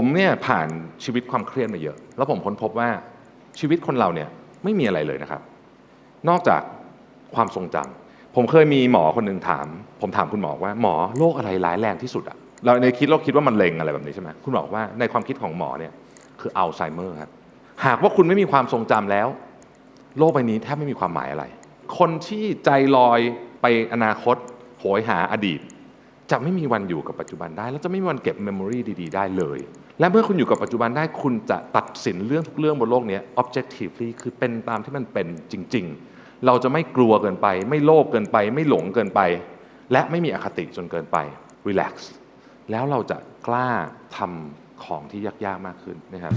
ผมเนี่ยผ่านชีวิตความเครียดมาเยอะ แล้วผมค้นพบว่าชีวิตคนเราเนี่ยไม่มีอะไรเลยนะครับ นอกจากความทรงจำผมเคยมีหมอคนหนึ่งถาม ผมถามคุณหมอว่าหมอโรคอะไรร้ายแรงที่สุดอะเราในคิดเราคิดว่ามันเลงอะไรแบบนี้ใช่ไหมคุณหมอบอกว่าในความคิดของหมอเนี่ยคืออัลไซเมอร์ครับหากว่าคุณไม่มีความทรงจำแล้ว โลกใบนี้แทบไม่มีความหมายอะไร คนที่ใจลอยไปอนาคตโหยหาอดีต จะไม่มีวันอยู่กับปัจจุบันได้ แล้วจะไม่มีวันเก็บเมมโมรีดีๆ ได้เลย และเมื่อคุณอยู่กับปัจจุบันได้คุณจะตัดสินเรื่องทุกเรื่องบนโลกนี้ objectively คือเป็นตามที่มันเป็นจริง ๆ เราจะไม่กลัวเกินไป ไม่โลภเกินไป ไม่หลงเกินไป และไม่มีอคติจนเกินไป relax แล้วเราจะกล้าทำของที่ยากๆมากขึ้นนะครับ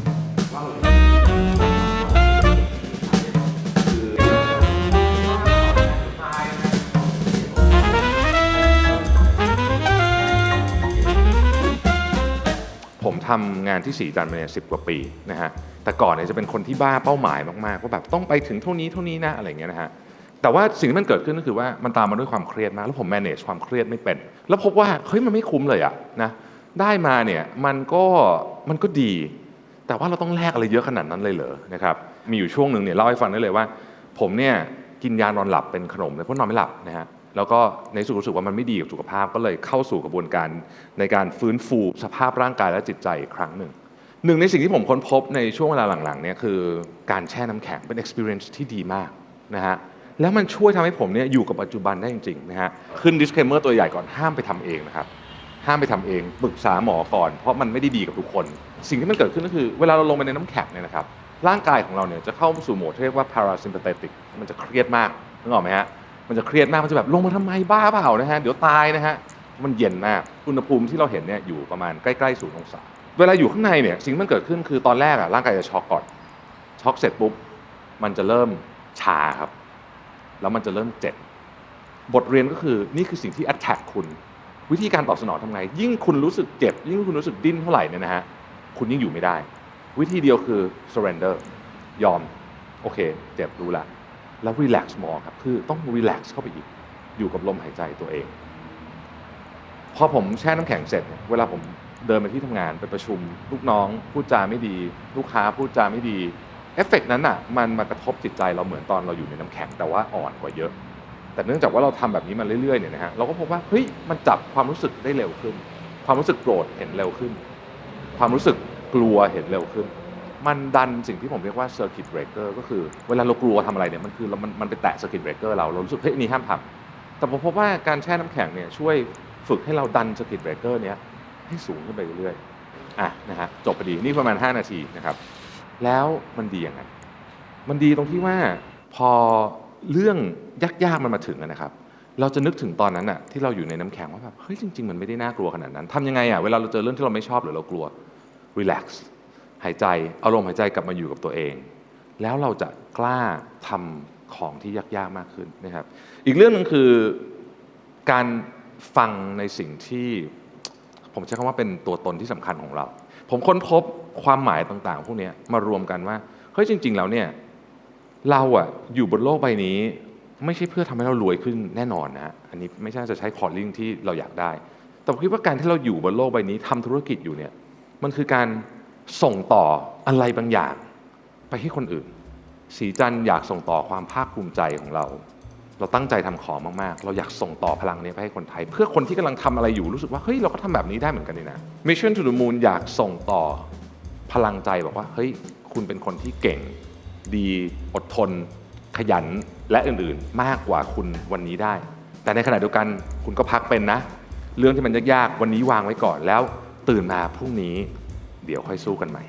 ผมทำงานที่สีจันทร์มาเนี่ยสิกว่าปีนะฮะแต่ก่อนเนี่ยจะเป็นคนที่บ้าเป้าหมายมากๆว่าแบบต้องไปถึงเท่านี้เท่านี้นะอะไรเงี้ยนะฮะแต่ว่าสิ่งที่มันเกิดขึ้นก็คือว่ามันตามมาด้วยความเครียดมากแล้วผม manage ความเครียดไม่เป็น แล้วพบว่าเฮ้ยมันไม่คุ้มเลยอะนะได้มาเนี่ยมันก็มันก็ดี แต่ว่าเราต้องแลกอะไรเยอะขนาดนั้นเลยเหรอนะครับมีอยู่ช่วงหนึ่งเนี่ยเล่าให้ฟังได้เลยว่า ผมเนี่ยกินยานอนหลับเป็นขนมเลยเพราะนอนไม่หลับนะฮะ แล้วก็ในสุดรู้สึกว่ามันไม่ดีกับสุขภาพก็เลยเข้าสู่กระบวนการในการฟื้นฟูสภาพร่างกายและจิตใจอีกครั้งหนึ่งหนึ่งในสิ่งที่ผมค้นพบในช่วงเวลาหลังๆเนี่ยคือการแช่น้ำแข็งเป็น experience ที่ดีมากนะฮะแล้วมันช่วยทำให้ผมเนี่ยอยู่กับปัจจุบันได้จริงๆนะฮะขึ้น disclaimer ตัวใหญ่ก่อนห้ามไปทำเองนะครับห้ามไปทำเองปรึกษาหมอก่อน เพราะมันไม่ได้ดีกับทุกคน สิ่งที่มันเกิดขึ้นก็คือ เวลาเราลงไปในน้ำแข็งเนี่ยนะครับร่างกายของเราเนี่ยจะเข้าสู่โหมดที่เรียกว่า parasympathetic มันจะเครียดมากนึกออกไหมฮะ มันจะเครียดมากมันจะแบบลงมาทำไมบ้าเปล่านะฮะเดี๋ยวตายนะฮะมันเย็นมากอุณหภูมิที่เราเห็นเนี่ยอยู่ประมาณใกล้ๆศูนย์องศาเวลาอยู่ข้างในเนี่ยสิ่งที่มันเกิดขึ้นคือตอนแรกอะร่างกายจะช็อกก่อนช็อกเสร็จปุ๊บมันจะเริ่มชาครับ แล้วมันจะเริ่มเจ็บบทเรียนก็คือนี่คือสิ่งที่ attack คุณ วิธีการตอบสนองทำไง ยิ่งคุณรู้สึกเจ็บ ยิ่งคุณรู้สึกดิ้นเท่าไหร่เนี่ยนะฮะคุณยิ่งอยู่ไม่ได้ วิธีเดียวคือ surrender ยอม โอเค เจ็บรู้ละ แล้ว relax more ครับคือต้อง relax เข้าไปอีก อยู่กับลมหายใจตัวเอง พอผมแช่น้ำแข็งเสร็จเนี่ยเวลาผมเดินไปที่ทำงานไปประชุม ลูกน้อง พูดจาไม่ดี ลูกค้าพูดจาไม่ดีเอฟเฟกต์นั้นอะ มันมากระทบจิตใจเราเหมือนตอนเราอยู่ในน้ำแข็งแต่ว่าอ่อนกว่าเยอะ แต่เนื่องจากว่าเราทำแบบนี้มาเรื่อยๆเนี่ยนะฮะเราก็พบว่าเฮ้ยมันจับความรู้สึกได้เร็วขึ้น ความรู้สึกโกรธเห็นเร็วขึ้น ความรู้สึกกลัวเห็นเร็วขึ้น มันดันสิ่งที่ผมเรียกว่า circuit breaker ก็คือเวลาเรากลัวทำอะไรเนี่ยมันคือเรามันมันไปแตะ circuit breaker เราเรารู้สึกเฮ้ยนี่ห้ามทำแต่ผมพบว่าการแช่น้ำแข็งเนี่ยช่วยฝึกให้เราดัน circuit breaker เนี้ยให้สูงขึ้นไปเรื่อยๆอะนะฮะจบพอดีนี่ประมาณ 5 นาทีนะครับ แล้วมันดียังไงมันดีตรงที่ว่าพอเรื่องยากๆมันมาถึงนะครับ เราจะนึกถึงตอนนั้นอะที่เราอยู่ในน้ำแข็งว่าแบบเฮ้ยจริง ๆ มันไม่ได้น่ากลัวขนาดนั้นทำยังไงอะเวลาเราเจอเรื่องที่เราไม่ชอบหรือเรากลัว relax หายใจเอาลมหายใจกลับมาอยู่กับตัวเอง แล้วเราจะกล้าทำของที่ยากๆมากขึ้นนะครับ อีกเรื่องหนึ่งคือการฟังในสิ่งที่ผมใช้คำว่าเป็นตัวตนที่สำคัญของเรา ผมค้นพบความหมายต่างๆ พวกนี้มารวมกันว่าเฮ้ยจริง ๆ แล้วเนี่ยเราอะอยู่บนโลกใบนี้ ไม่ใช่เพื่อทำให้เรารวยขึ้นแน่นอนนะอันนี้ไม่ใช่จะใช้คอร์ลิ่งที่เราอยากได้ แต่ผมคิดว่าการที่เราอยู่บนโลกใบนี้ทำธุรกิจอยู่เนี่ยมันคือการ ส่งต่ออะไรบางอย่างไปให้คนอื่น สีจันอยากส่งต่อความภาคภูมิใจของเรา เราตั้งใจทำของมากๆ เราอยากส่งต่อพลังนี้ไปให้คนไทย เพื่อคนที่กำลังทำอะไรอยู่รู้สึกว่าเฮ้ยเราก็ทำแบบนี้ได้เหมือนกันนี่นะ Mission to the Moon อยากส่งต่อพลังใจบอกว่าเฮ้ยคุณเป็นคนที่เก่ง ดีอดทน ขยันและอื่นๆ มากกว่าคุณวันนี้ได้ แต่ในขณะเดียวกันคุณก็พักเป็นนะ เรื่องที่มันยากๆวันนี้วางไว้ก่อนแล้ว ตื่นมาพรุ่งนี้ เดี๋ยวค่อยสู้กันใหม่